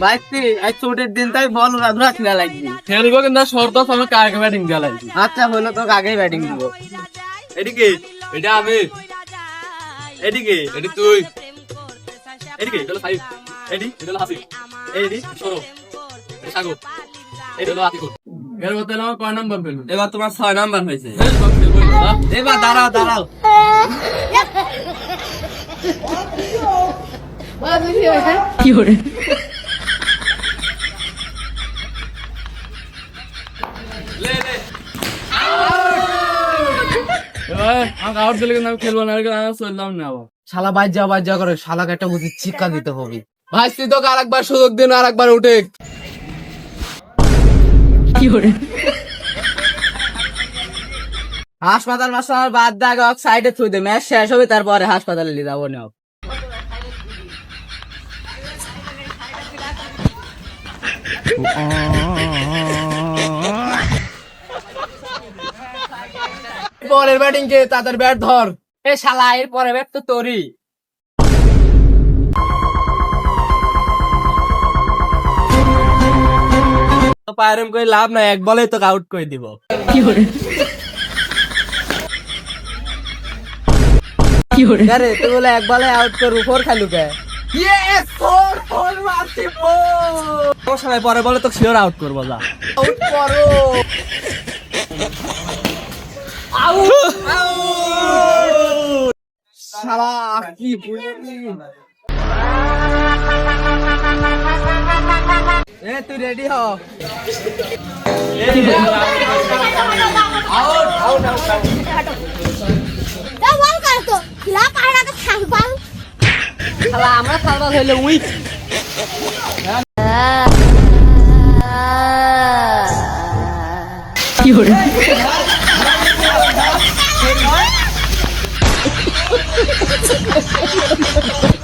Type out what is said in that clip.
ভাইতি আজ চোটের দিন তাই বল রাধুরা খেলা লাগবে। খেলব কিন্তু শর্ত আমি কাকে ব্যাটিং দেওয়া লাগবে আচ্ছা হলো তো আগেই ব্যাটিং দিব। এদিকে এটা আমি। এদিকে এটি তুই। এদিকে এটা হলো এডি এটা হলো এডি সরো এটা এটা হলো আতিকুর এর মধ্যে আমার কয় নাম্বার পেল? এবার তোমার ছয় নাম্বার হয়েছে। খেলব এবার দাঁড়াও দাঁড়াও। এবার আমাকে আউট দিলে কিন্তু আমি খেলব না আমি চললাম না আবার। শালা বাজ্যা বাজ্যা করে শালাকে একটা বুঝি শিক্ষা দিতে হবে। ভাই তুই তোকে আরেকবার সুযোগ দিন আরেকবার উঠে। হাসপাতাল মাস্টার বাদ দাগ সাইডে থুই দে ম্যাচ শেষ হবে তারপরে হাসপাতালে নিয়ে যাব না পরের ব্যাটিং কে? তাদের ব্যাট ধর। এ শালা এর পরে ব্যাট তো তোরই। পায়রম করে লাভ নাই এক বলে তোকে আউট করে দিব। আরে তুই বলে এক বলে আউট কর উপর খালু কে? সময় পরে বলে তো শিওর আউট করব যা। আউট করো। শালা কি এ তুই রেডি হ? বল কর তো লা পাহাড়াকে থাক বল 夜 Ha ha ha ha!